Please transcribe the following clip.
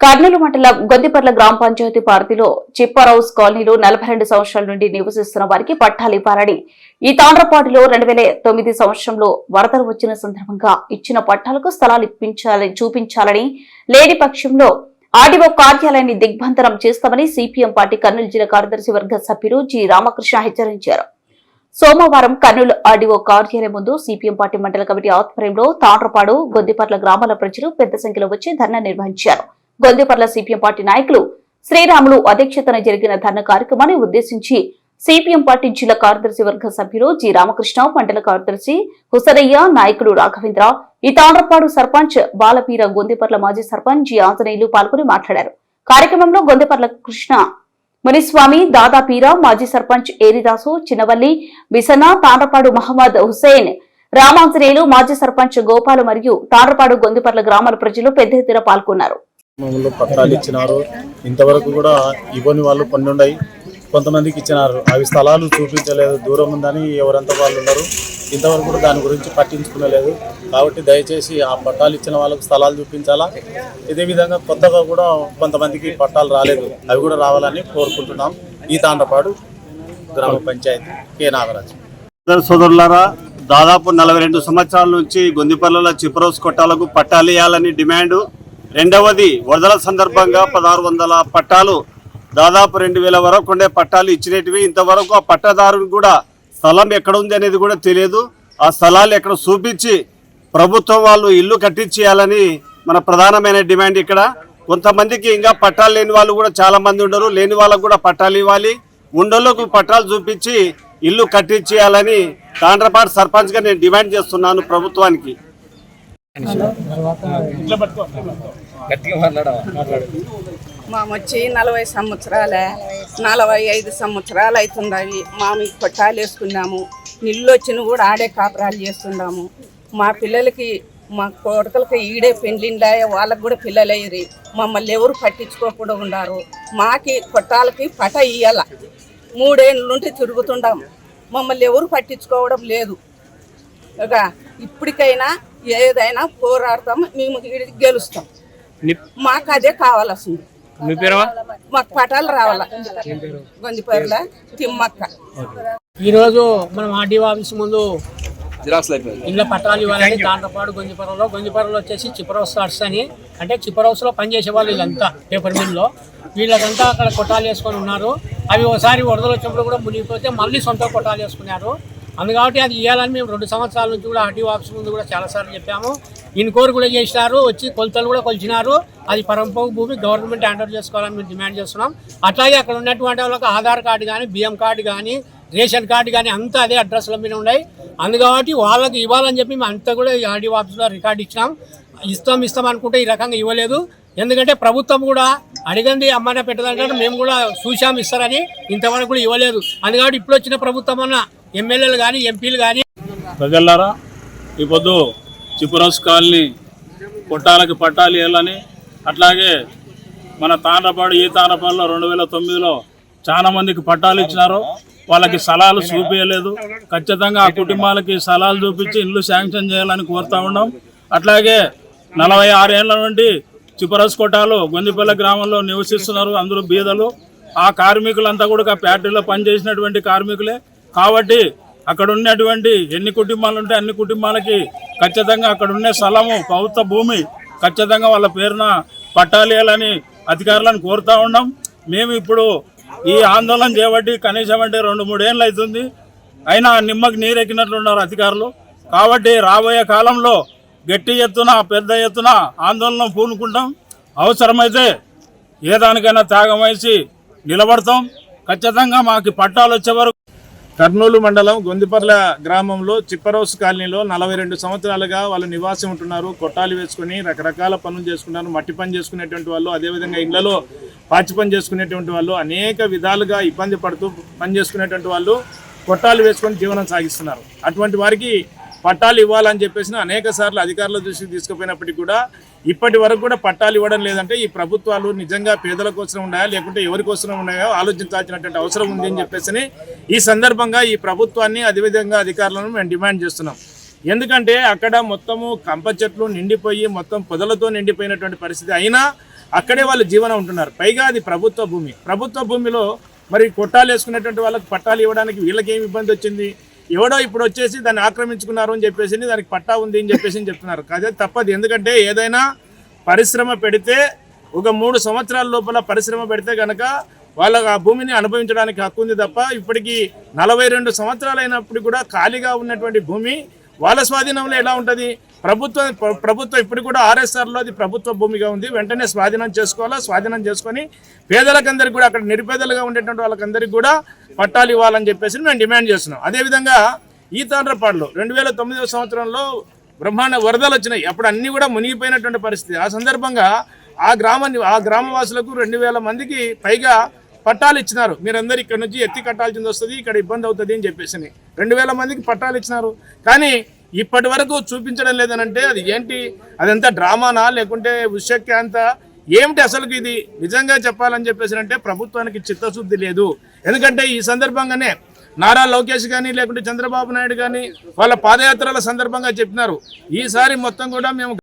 కర్నూలు మండలం గొద్దిపర్ల గ్రామ పంచాయతీ పరిధిలో చిప్పారావుస్ కాలనీలో నలభై రెండు సంవత్సరాల నుండి నివసిస్తున్న వారికి పట్టాలు ఇవ్వాలని ఈ తాండ్రపాటిలో రెండు వేల తొమ్మిది సంవత్సరంలో వరదలు వచ్చిన సందర్భంగా ఇచ్చిన పట్టాలకు స్థలాలు ఇప్పించాలని చూపించాలని లేని పక్షంలో ఆర్డీఓ కార్యాలయాన్ని దిగ్బంధనం చేస్తామని సిపిఎం పార్టీ కర్నూలు జిల్లా కార్యదర్శి వర్గ సభ్యులు జి రామకృష్ణ హెచ్చరించారు. సోమవారం కర్నూలు ఆర్డీఓ కార్యాలయం ముందు సిపిఎం పార్టీ మండల కమిటీ ఆధ్వర్యంలో తాండ్రపాడు గొందిపర్ల గ్రామాల ప్రజలు పెద్ద సంఖ్యలో వచ్చి ధర్నా నిర్వహించారు. గొందిపర్ల సిపిఎం పార్టీ నాయకులు శ్రీరాములు అధ్యక్షతన జరిగిన ధర్నా కార్యక్రమాన్ని ఉద్దేశించి సిపిఎం పార్టీ జిల్లా కార్యదర్శి వర్గ సభ్యులు జి రామకృష్ణ మండల కార్యదర్శి హుసరయ్య నాయకుడు రాఘవేంద్ర ఈ తాండ్రపాడు సర్పంచ్ బాలపీర గొందిపర్ల మాజీ సర్పంచ్ జి ఆంజనేయులు పాల్గొని మాట్లాడారు. కార్యక్రమంలో గొందిపర్ల కృష్ణ మునిస్వామి దాదాపీర మాజీ సర్పంచ్ ఏరిదాసు చిన్నవల్లి బిసన తాండ్రపాడు మహమ్మద్ హుసేన్ రామాంజనేయులు మాజీ సర్పంచ్ గోపాలు మరియు తాండ్రపాడు గొందిపర్ల గ్రామాల ప్రజలు పెద్ద ఎత్తున పాల్గొన్నారు. గ్రామంలో పట్టాలు ఇచ్చినారు. ఇంతవరకు కూడా ఇవ్వని వాళ్ళు కొన్ని ఉన్నాయి కొంతమందికి ఇచ్చినారు. అవి స్థలాలు చూపించలేదు. దూరం ఉందని ఎవరంతా వాళ్ళు ఉన్నారు. ఇంతవరకు కూడా దాని గురించి పట్టించుకునలేదు. కాబట్టి దయచేసి ఆ పట్టాలు ఇచ్చిన వాళ్ళకు స్థలాలు చూపించాలా? ఇదే విధంగా కొత్తగా కూడా కొంతమందికి పట్టాలు రాలేదు. అవి కూడా రావాలని కోరుకుంటున్నాం. ఈ తాండపాడు గ్రామ పంచాయతీ కె నాగరాజు. సోదరులారా దాదాపు నలభై రెండు సంవత్సరాల నుంచి గొందిపల్లిలో చిప్రోస్ కొట్టాలకు పట్టాలు ఇవ్వాలని డిమాండు. రెండవది వరదల సందర్భంగా పదహారు వందల పట్టాలు దాదాపు రెండు వేల వరకు ఉండే పట్టాలు ఇచ్చినవి ఇంతవరకు ఆ పట్టదారుని కూడా స్థలం ఎక్కడ ఉంది అనేది కూడా తెలియదు. ఆ స్థలాలు ఎక్కడ చూపించి ప్రభుత్వం వాళ్ళు ఇల్లు కట్టించేయాలని మన ప్రధానమైన డిమాండ్ ఇక్కడ. కొంతమందికి ఇంకా పట్టాలు లేని వాళ్ళు కూడా చాలా మంది ఉండరు. లేని వాళ్ళకు కూడా పట్టాలు ఇవ్వాలి. ఉండలోకి పట్టాలు చూపించి ఇల్లు కట్టించేయాలని తాండ్రపాటు సర్పంచ్గా నేను డిమాండ్ చేస్తున్నాను ప్రభుత్వానికి. మాకు వచ్చి నలభై సంవత్సరాలే నలభై ఐదు సంవత్సరాలు అవుతున్నాయి మామి కొట్టాలు వేసుకున్నాము. నీళ్ళు వచ్చిన కూడా ఆడే కాపురాలు చేస్తున్నాము. మా పిల్లలకి మా కొడుకులకి ఈడే పెండ్లిండాయ వాళ్ళకి కూడా పిల్లలయ్యి మమ్మల్ని ఎవరు పట్టించుకోకుండా ఉన్నారు. మాకి కొట్టాలకి పట ఇయ్యాల. మూడేళ్ళ నుండి తిరుగుతుండాము మమ్మల్ని ఎవరు పట్టించుకోవడం లేదు. ఇక ఇప్పటికైనా ఏదైనా పోరాడతాం మేము గెలుస్తాం. మాకు అదే కావాల్సింది మాకు పటాలు రావాల. గొంజిపర్ల తిమ్మక్క. ఈరోజు మనం ఆర్డీఓ ఆఫీస్ ముందు ఇళ్ళ పట్టాలు ఇవ్వాలని తాండ్రపాడు గొంజిపరలో గొంజిపరలో వచ్చేసి చిప్పరౌస్ స్టార్ట్స్ అని. అంటే చిప్పరౌస్లో పనిచేసే వాళ్ళు వీళ్ళంతా పేపర్ మిల్లో వీళ్ళకంతా అక్కడ కొట్టాలు వేసుకొని ఉన్నారు. అవి ఒకసారి వరదలు వచ్చినప్పుడు కూడా మునిగిపోతే మళ్ళీ సొంత కొట్టాలు వేసుకున్నారు. అందుకబట్టి అది ఇవ్వాలని మేము రెండు సంవత్సరాల నుంచి కూడా ఆర్టీఓ ఆఫీస్ ముందు కూడా చాలాసార్లు చెప్పాము. ఇన్కోర్ కూడా చేసినారు వచ్చి కొలతలు కూడా కొలిచినారు. అది పరంపోగు భూమి గవర్నమెంట్ హ్యాండ్ చేసుకోవాలని మేము డిమాండ్ చేస్తున్నాం. అట్లాగే అక్కడ ఉన్నటువంటి వాళ్ళకి ఆధార్ కార్డు కానీ బియ్యం కార్డు కానీ రేషన్ కార్డు కానీ అంతా అదే అడ్రస్ల మీద ఉన్నాయి. అందుకబట్టి వాళ్ళకి ఇవ్వాలని చెప్పి మేము అంతా కూడా ఆర్డీఓ ఆఫీస్లో రికార్డు ఇచ్చినాం. ఇస్తాం ఇస్తాం అనుకుంటే ఈ రకంగా ఇవ్వలేదు. ఎందుకంటే ప్రభుత్వం కూడా అడిగండి అమ్మాయిన పెట్టదంటే మేము కూడా చూసాం ఇస్తారని ఇంతవరకు కూడా ఇవ్వలేదు. అందుకని ఇప్పుడు వచ్చిన ప్రభుత్వం అన్న ఎమ్మెల్యేలు కానీ ఎంపీలు కానీ. ప్రజల్లారా ఈ పొద్దు చిపురస్ కాలనీ కొట్టాలకి పట్టాలు వేయాలని అట్లాగే మన తాండ్రపాడు ఈ తాండ్రపాడులో రెండు వేల తొమ్మిదిలో చాలా మందికి పట్టాలు ఇచ్చినారు. వాళ్ళకి స్థలాలు చూపించలేదు ఖచ్చితంగా ఆ కుటుంబాలకి స్థలాలు చూపించి ఇల్లు శాంక్షన్ చేయాలని కోరుతా ఉన్నాం. అట్లాగే నలభై ఆరేళ్ళ నుండి చిపరస్ కొట్టాలు గొందిపల్లె గ్రామంలో నివసిస్తున్నారు అందరూ బీదలు. ఆ కార్మికులంతా కూడా ఫ్యాక్టరీలో పనిచేసినటువంటి కార్మికులే. కాబట్టి అక్కడ ఉన్నటువంటి ఎన్ని కుటుంబాలు ఉంటే అన్ని కుటుంబాలకి ఖచ్చితంగా అక్కడ ఉన్న స్థలము ప్రభుత్వ భూమి ఖచ్చితంగా వాళ్ళ పేరున పట్టాలేయాలని అధికారులను కోరుతా ఉన్నాం. మేము ఇప్పుడు ఈ ఆందోళన చేయబట్టి కనీసం అంటే రెండు మూడేళ్ళు అవుతుంది. అయినా నిమ్మకి నీరెక్కినట్లున్నారు అధికారులు. కాబట్టి రాబోయే కాలంలో గట్టి ఎత్తున పెద్ద ఎత్తున ఆందోళన పూనుకుంటాం. అవసరమైతే ఏ దానికైనా త్యాగం వేసి నిలబడతాం. ఖచ్చితంగా మాకు పట్టాలు వచ్చే వరకు కర్నూలు మండలం గొందిపర్ల గ్రామంలో చిప్పరోస్ కాలనీలో నలభై రెండు సంవత్సరాలుగా వాళ్ళు నివాసం ఉంటున్నారు. కొట్టాలు వేసుకుని రకరకాల పనులు చేసుకున్నారు మట్టి పని చేసుకునేటువంటి వాళ్ళు అదేవిధంగా ఇళ్ళలో పాచి పని చేసుకునేటువంటి వాళ్ళు అనేక విధాలుగా ఇబ్బంది పడుతూ పని చేసుకునేటువంటి వాళ్ళు కొట్టాలు వేసుకొని జీవనం సాగిస్తున్నారు. అటువంటి వారికి పట్టాలు ఇవ్వాలని చెప్పేసి అనేక సార్లు అధికారుల దృష్టికి తీసుకుపోయినప్పటికీ కూడా ఇప్పటి వరకు కూడా పట్టాలు ఇవ్వడం లేదంటే ఈ ప్రభుత్వాలు నిజంగా పేదల కోసం ఉన్నాయా లేకుంటే ఎవరి కోసం ఉన్నాయో ఆలోచించాల్సినటువంటి అవసరం ఉంది అని చెప్పేసి ఈ సందర్భంగా ఈ ప్రభుత్వాన్ని అదేవిధంగా అధికారులను మేము డిమాండ్ చేస్తున్నాం. ఎందుకంటే అక్కడ మొత్తము కంప చెట్లు నిండిపోయి మొత్తం పొదలతో నిండిపోయినటువంటి పరిస్థితి అయినా అక్కడే వాళ్ళు జీవనం ఉంటున్నారు. పైగా అది ప్రభుత్వ భూమి. ప్రభుత్వ భూమిలో మరి కొట్టాలు వేసుకునేటువంటి వాళ్ళకి పట్టాలు ఇవ్వడానికి వీళ్ళకి ఏమి ఇబ్బంది వచ్చింది? ఎవడో ఇప్పుడు వచ్చేసి దాన్ని ఆక్రమించుకున్నారు అని చెప్పేసి దానికి పట్టా ఉంది అని చెప్పేసి చెప్తున్నారు. అదే తప్పదు. ఎందుకంటే ఏదైనా పరిశ్రమ పెడితే ఒక మూడు సంవత్సరాల లోపల పరిశ్రమ పెడితే కనుక వాళ్ళ ఆ భూమిని అనుభవించడానికి హక్కు ఉంది తప్ప ఇప్పటికి నలభై రెండు సంవత్సరాలు అయినప్పుడు కూడా ఖాళీగా ఉన్నటువంటి భూమి వాళ్ళ స్వాధీనంలో ఎలా ఉంటుంది? ప్రభుత్వం ప్రభుత్వం ఇప్పుడు కూడా ఆర్ఎస్ఆర్లో అది ప్రభుత్వ భూమిగా ఉంది. వెంటనే స్వాధీనం చేసుకోవాలా? స్వాధీనం చేసుకొని పేదలకందరికి కూడా అక్కడ నిరుపేదలుగా ఉండేటువంటి వాళ్ళకందరికీ కూడా పట్టాలు ఇవ్వాలని చెప్పేసి మేము డిమాండ్ చేస్తున్నాం. అదేవిధంగా ఈ తాండ్రపాడులో రెండు వేల తొమ్మిదవ సంవత్సరంలో బ్రహ్మాండ వరదలు వచ్చినాయి. అప్పుడు అన్నీ కూడా మునిగిపోయినటువంటి పరిస్థితి. ఆ సందర్భంగా ఆ గ్రామాన్ని ఆ గ్రామవాసులకు రెండు వేల మందికి పైగా పట్టాలు ఇచ్చినారు. మీరందరూ ఇక్కడ నుంచి ఎత్తి కట్టాల్సింది వస్తుంది ఇక్కడ ఇబ్బంది అవుతుంది అని చెప్పేసి రెండు వేల మందికి పట్టాలు ఇచ్చినారు. కానీ ఇప్పటి వరకు చూపించడం లేదనంటే అది ఏంటి? అదంతా డ్రామానా? లేకుంటే ఉషక్యాంత? ఏమిటి అసలుకి ఇది? నిజంగా చెప్పాలని చెప్పేసి అంటే ప్రభుత్వానికి చిత్తశుద్ధి లేదు. ఎందుకంటే ఈ సందర్భంగానే నారా లోకేష్ కానీ లేకుంటే చంద్రబాబు నాయుడు కానీ వాళ్ళ పాదయాత్రల సందర్భంగా చెప్పినారు. ఈసారి మొత్తం కూడా మేము